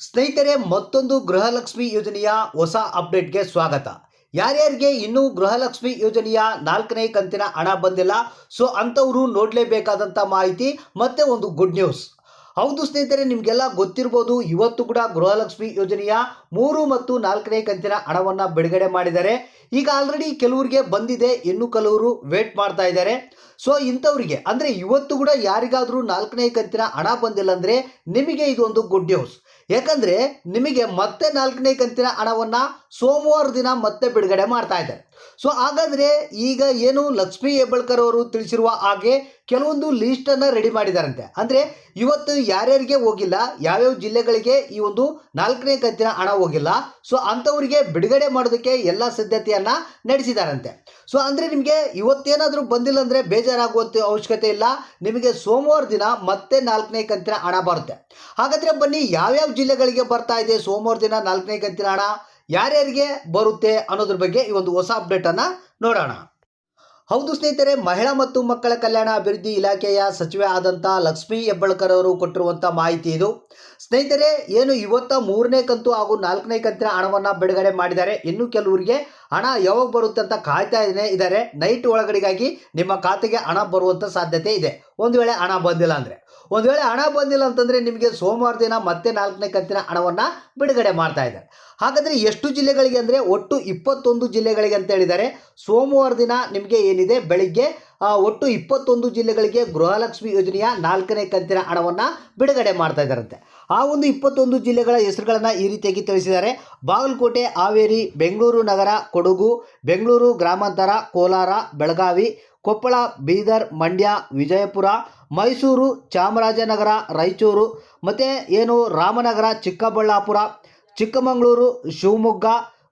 ಸ್ನೇಹಿತರೆ, ಮತ್ತೊಂದು ಗೃಹಲಕ್ಷ್ಮಿ ಯೋಜನೆಯ ಹೊಸ ಅಪ್ಡೇಟ್ಗೆ ಸ್ವಾಗತ. ಯಾರ್ಯಾರಿಗೆ ಇನ್ನೂ ಗೃಹಲಕ್ಷ್ಮಿ ಯೋಜನೆಯ ನಾಲ್ಕನೇ ಕಂತಿನ ಹಣ ಬಂದಿಲ್ಲ, ಸೊ ಅಂಥವರು ನೋಡಲೇಬೇಕಾದಂಥ ಮಾಹಿತಿ, ಮತ್ತೆ ಒಂದು ಗುಡ್ ನ್ಯೂಸ್ ಹೌದು ಸ್ನೇಹಿತರೆ, ನಿಮಗೆಲ್ಲ ಗೊತ್ತಿರ್ಬೋದು, ಇವತ್ತು ಕೂಡ ಗೃಹಲಕ್ಷ್ಮಿ ಯೋಜನೆಯ ಮೂರು ಮತ್ತು ನಾಲ್ಕನೇ ಕಂತಿನ ಹಣವನ್ನು ಬಿಡುಗಡೆ ಮಾಡಿದ್ದಾರೆ. ಈಗ ಆಲ್ರೆಡಿ ಕೆಲವರಿಗೆ ಬಂದಿದೆ, ಇನ್ನು ಕೆಲವರು ವೇಟ್ ಮಾಡ್ತಾ ಇದ್ದಾರೆ. ಸೊ ಇಂಥವ್ರಿಗೆ, ಅಂದರೆ ಇವತ್ತು ಕೂಡ ಯಾರಿಗಾದರೂ ನಾಲ್ಕನೇ ಕಂತಿನ ಹಣ ಬಂದಿಲ್ಲ ಅಂದರೆ ನಿಮಗೆ ಇದೊಂದು ಗುಡ್ ನ್ಯೂಸ್ ಯಾಕಂದರೆ ನಿಮಗೆ ಮತ್ತೆ ನಾಲ್ಕನೇ ಕಂತಿನ ಹಣವನ್ನು ಸೋಮವಾರ ದಿನ ಮತ್ತೆ ಬಿಡುಗಡೆ ಮಾಡ್ತಾ ಇದ್ದಾರೆ. ಸೊ ಹಾಗಾದರೆ ಈಗ ಏನು ಲಕ್ಷ್ಮೀ ಹೆಬ್ಬಳ್ಕರ್ ಅವರು ತಿಳಿಸಿರುವ ಹಾಗೆ ಕೆಲವೊಂದು ಲೀಸ್ಟನ್ನು ರೆಡಿ ಮಾಡಿದಾರಂತೆ. ಅಂದರೆ ಇವತ್ತು ಯಾರ್ಯಾರಿಗೆ ಹೋಗಿಲ್ಲ, ಯಾವ್ಯಾವ ಜಿಲ್ಲೆಗಳಿಗೆ ಈ ಒಂದು ನಾಲ್ಕನೇ ಕಂತಿನ ಹಣ ಹೋಗಿಲ್ಲ ಸೊ ಅಂಥವರಿಗೆ ಬಿಡುಗಡೆ ಮಾಡೋದಕ್ಕೆ ಎಲ್ಲ ಸಿದ್ಧತೆಯನ್ನು ನಡೆಸಿದಾರಂತೆ. ಸೊ ಅಂದರೆ ನಿಮಗೆ ಇವತ್ತೇನಾದರೂ ಬಂದಿಲ್ಲ ಅಂದರೆ ಬೇಜಾರಾಗುವಂಥ ಅವಶ್ಯಕತೆ ಇಲ್ಲ, ನಿಮಗೆ ಸೋಮವಾರ ದಿನ ಮತ್ತೆ ನಾಲ್ಕನೇ ಕಂತಿನ ಹಣ ಬರುತ್ತೆ. ಹಾಗಾದರೆ ಬನ್ನಿ, ಯಾವ್ಯಾವ ಜಿಲ್ಲೆಗಳಿಗೆ ಬರ್ತಾ ಇದೆ ಸೋಮವಾರ ದಿನ ನಾಲ್ಕನೇ ಕಂತಿನ ಹಣ? ಯಾರ್ಯಾರಿಗೆ ಬರುತ್ತೆ ಅನ್ನೋದ್ರ ಬಗ್ಗೆ ಈ ಒಂದು ಹೊಸ ಅಪ್ಡೇಟನ್ನು ನೋಡೋಣ. ಹೌದು ಸ್ನೇಹಿತರೆ, ಮಹಿಳಾ ಮತ್ತು ಮಕ್ಕಳ ಕಲ್ಯಾಣ ಅಭಿವೃದ್ಧಿ ಇಲಾಖೆಯ ಸಚಿವೆ ಆದಂಥ ಲಕ್ಷ್ಮೀ ಹೆಬ್ಬಳ್ಕರ್ ಅವರು ಕೊಟ್ಟಿರುವಂಥ ಮಾಹಿತಿ ಇದು. ಸ್ನೇಹಿತರೆ, ಏನು ಇವತ್ತ ಮೂರನೇ ಕಂತು ಹಾಗೂ ನಾಲ್ಕನೇ ಕಂತಿನ ಹಣವನ್ನು ಬಿಡುಗಡೆ ಮಾಡಿದ್ದಾರೆ. ಇನ್ನು ಕೆಲವರಿಗೆ ಹಣ ಯಾವಾಗ ಬರುತ್ತೆ ಅಂತ ಕಾಯ್ತಾ ಇದ್ದೇನೆ ಇದ್ದಾರೆ ನೈಟ್ ಒಳಗಡೆಗಾಗಿ ನಿಮ್ಮ ಖಾತೆಗೆ ಹಣ ಬರುವಂಥ ಸಾಧ್ಯತೆ ಇದೆ. ಒಂದು ವೇಳೆ ಹಣ ಬಂದಿಲ್ಲ ಅಂದರೆ. ಒಂದು ವೇಳೆ ಹಣ ಬಂದಿಲ್ಲ ಅಂತಂದರೆ ನಿಮಗೆ ಸೋಮವಾರ ದಿನ ಮತ್ತೆ ನಾಲ್ಕನೇ ಕಂತಿನ ಹಣವನ್ನು ಬಿಡುಗಡೆ ಮಾಡ್ತಾ ಇದ್ದಾರೆ. ಹಾಗಾದರೆ ಎಷ್ಟು ಜಿಲ್ಲೆಗಳಿಗೆ ಅಂದರೆ ಒಟ್ಟು ಇಪ್ಪತ್ತೊಂದು ಜಿಲ್ಲೆಗಳಿಗೆ ಅಂತ ಹೇಳಿದ್ದಾರೆ. ಸೋಮವಾರ ದಿನ ನಿಮಗೆ ಏನಿದೆ? ಬೆಳಿಗ್ಗೆ ಒಟ್ಟು ಇಪ್ಪತ್ತೊಂದು ಜಿಲ್ಲೆಗಳಿಗೆ ಗೃಹಲಕ್ಷ್ಮಿ ಯೋಜನೆಯ ನಾಲ್ಕನೇ ಕಂತಿನ ಹಣವನ್ನು ಬಿಡುಗಡೆ ಮಾಡ್ತಾ ಇದ್ದಾರಂತೆ. ಆ ಒಂದು ಇಪ್ಪತ್ತೊಂದು ಜಿಲ್ಲೆಗಳ ಹೆಸರುಗಳನ್ನು ಈ ರೀತಿಯಾಗಿ ತಿಳಿಸಿದ್ದಾರೆ. ಬಾಗಲಕೋಟೆ, ಹಾವೇರಿ, ಬೆಂಗಳೂರು ನಗರ, ಕೊಡಗು, ಬೆಂಗಳೂರು ಗ್ರಾಮಾಂತರ, ಕೋಲಾರ, ಬೆಳಗಾವಿ, ಕೊಪ್ಪಳ, ಬೀದರ್, ಮಂಡ್ಯ, ವಿಜಯಪುರ, ಮೈಸೂರು, ಚಾಮರಾಜನಗರ, ರಾಯಚೂರು, ಮತ್ತು ಏನು ರಾಮನಗರ, ಚಿಕ್ಕಬಳ್ಳಾಪುರ, ಚಿಕ್ಕಮಗಳೂರು, ಶಿವಮೊಗ್ಗ,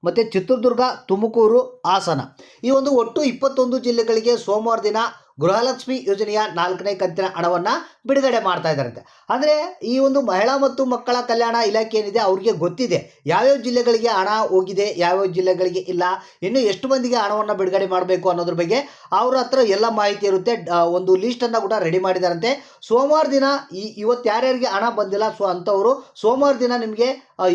ಮತ್ತು ಚಿತ್ರದುರ್ಗ, ತುಮಕೂರು, ಹಾಸನ. ಈ ಒಂದು ಒಟ್ಟು ಇಪ್ಪತ್ತೊಂದು ಜಿಲ್ಲೆಗಳಿಗೆ ಸೋಮವಾರ ದಿನ ಗೃಹಲಕ್ಷ್ಮಿ ಯೋಜನೆಯ ನಾಲ್ಕನೇ ಕಂತಿನ ಹಣವನ್ನು ಬಿಡುಗಡೆ ಮಾಡ್ತಾ ಇದ್ದಾರಂತೆ. ಅಂದರೆ ಈ ಒಂದು ಮಹಿಳಾ ಮತ್ತು ಮಕ್ಕಳ ಕಲ್ಯಾಣ ಇಲಾಖೆ ಏನಿದೆ ಅವ್ರಿಗೆ ಗೊತ್ತಿದೆ. ಯಾವ್ಯಾವ ಜಿಲ್ಲೆಗಳಿಗೆ ಹಣ ಹೋಗಿದೆ, ಯಾವ್ಯಾವ ಜಿಲ್ಲೆಗಳಿಗೆ ಇಲ್ಲ, ಇನ್ನು ಎಷ್ಟು ಮಂದಿಗೆ ಹಣವನ್ನು ಬಿಡುಗಡೆ ಮಾಡಬೇಕು ಅನ್ನೋದ್ರ ಬಗ್ಗೆ ಅವ್ರ ಹತ್ರ ಎಲ್ಲ ಮಾಹಿತಿ ಇರುತ್ತೆ. ಒಂದು ಲೀಸ್ಟನ್ನು ಕೂಡ ರೆಡಿ ಮಾಡಿದಾರಂತೆ. ಸೋಮವಾರ ದಿನ ಈ ಇವತ್ತು ಯಾರ್ಯಾರಿಗೆ ಹಣ ಬಂದಿಲ್ಲ, ಸೊ ಅಂಥವರು ಸೋಮವಾರ ದಿನ ನಿಮಗೆ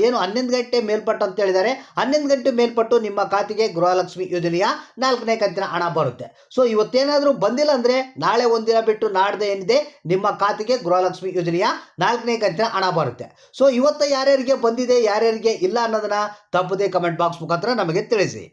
ಏನು ಹನ್ನೊಂದು ಗಂಟೆ ಮೇಲ್ಪಟ್ಟು ಅಂತ ಹೇಳಿದ್ದಾರೆ. ಹನ್ನೊಂದು ಗಂಟೆ ಮೇಲ್ಪಟ್ಟು ನಿಮ್ಮ ಖಾತೆಗೆ ಗೃಹಲಕ್ಷ್ಮಿ ಯೋಜನೆಯ ನಾಲ್ಕನೇ ಕಂತಿನ ಹಣ ಬರುತ್ತೆ. ಸೊ ಇವತ್ತೇನಾದರೂ ಬಂದಿಲ್ಲ ಅಂದರೆ ನಾಳೆ ಒಂದಿನ ಬಿಟ್ಟು ನಾಡ್ದು ಏನಿದೆ, ನಿಮ್ಮ ಖಾತೆಗೆ ಗೃಹಲಕ್ಷ್ಮಿ ಯೋಜನೆಯ ನಾಲ್ಕನೇ ಕಂತಿನ ಹಣ ಬರುತ್ತೆ. ಸೊ ಇವತ್ತು ಯಾರ್ಯಾರಿಗೆ ಬಂದಿದೆ, ಯಾರ್ಯಾರಿಗೆ ಇಲ್ಲ ಅನ್ನೋದನ್ನ ತಪ್ಪದೆ ಕಮೆಂಟ್ ಬಾಕ್ಸ್ ಮುಖಾಂತರ ನಮಗೆ ತಿಳಿಸಿ.